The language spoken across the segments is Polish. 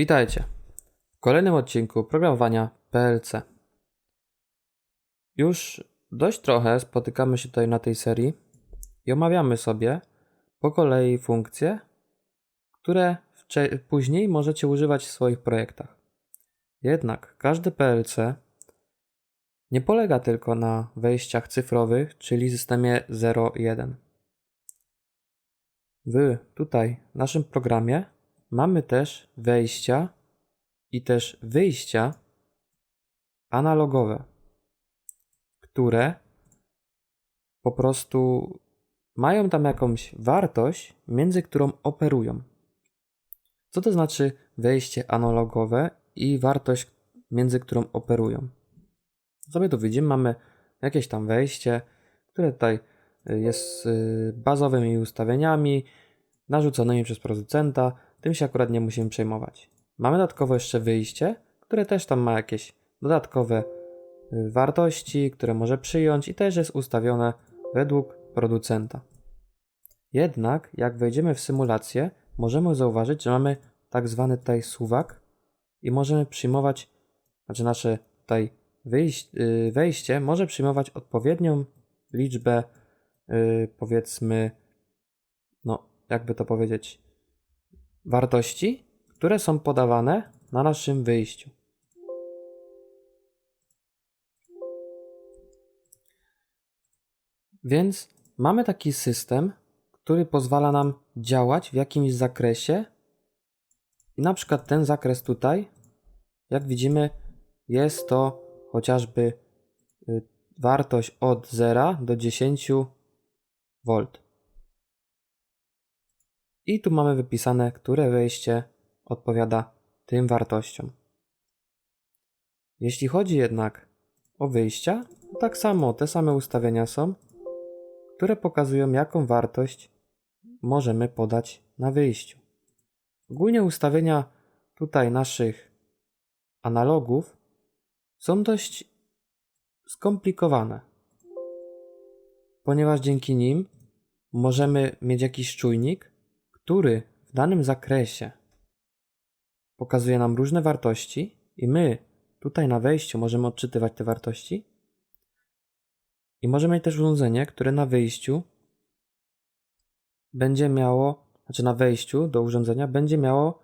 Witajcie w kolejnym odcinku programowania PLC. Już dość trochę spotykamy się tutaj na tej serii i omawiamy sobie po kolei funkcje, które później możecie używać w swoich projektach. Jednak każdy PLC nie polega tylko na wejściach cyfrowych, czyli systemie 0.1. W tutaj naszym programie mamy też wejścia i też wyjścia analogowe, które po prostu mają tam jakąś wartość, między którą operują. Co to znaczy wejście analogowe i wartość, między którą operują? Sobie tu widzimy, mamy jakieś tam wejście, które tutaj y, jest y, bazowymi ustawieniami narzuconymi przez producenta. Tym się akurat nie musimy przejmować. Mamy dodatkowo jeszcze wyjście, które też tam ma jakieś dodatkowe y, wartości, które może przyjąć i też jest ustawione według producenta. Jednak, jak wejdziemy w symulację, możemy zauważyć, że mamy tak zwany tutaj suwak i możemy przyjmować, znaczy nasze tutaj wyjść, y, wejście może przyjmować odpowiednią liczbę, y, powiedzmy, no, jakby to powiedzieć, wartości, które są podawane na naszym wyjściu. Więc mamy taki system, który pozwala nam działać w jakimś zakresie. I na przykład ten zakres tutaj, jak widzimy, jest to chociażby y, wartość od 0 do 10 V. I tu mamy wypisane, które wejście odpowiada tym wartościom. Jeśli chodzi jednak o wyjścia, tak samo te same ustawienia są, które pokazują, jaką wartość możemy podać na wyjściu. Ogólnie ustawienia tutaj naszych analogów są dość skomplikowane, ponieważ dzięki nim możemy mieć jakiś czujnik, który w danym zakresie pokazuje nam różne wartości i my tutaj na wejściu możemy odczytywać te wartości. I możemy mieć też urządzenie, które na wyjściu będzie miało, znaczy na wejściu do urządzenia będzie miało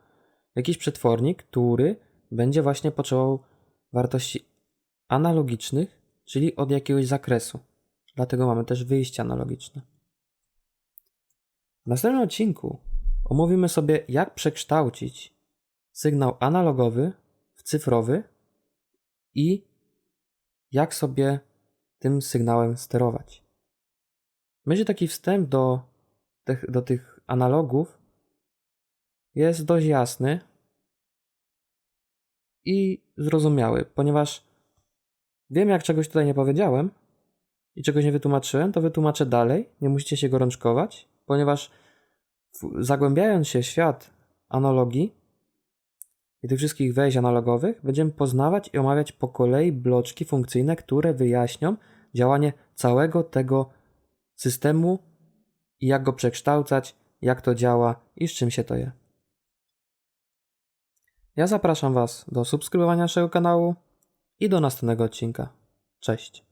jakiś przetwornik, który będzie właśnie potrzebował wartości analogicznych, czyli od jakiegoś zakresu. Dlatego mamy też wyjście analogiczne. W następnym odcinku omówimy sobie, jak przekształcić sygnał analogowy w cyfrowy i jak sobie tym sygnałem sterować. Myślę, taki wstęp do tych, do tych analogów jest dość jasny i zrozumiały, ponieważ wiem, jak czegoś tutaj nie powiedziałem i czegoś nie wytłumaczyłem, to wytłumaczę dalej. Nie musicie się gorączkować, ponieważ zagłębiając się w świat analogii i tych wszystkich wejść analogowych, będziemy poznawać i omawiać po kolei bloczki funkcyjne, które wyjaśnią działanie całego tego systemu i jak go przekształcać, jak to działa i z czym się to je. Ja zapraszam Was do subskrybowania naszego kanału i do następnego odcinka. Cześć.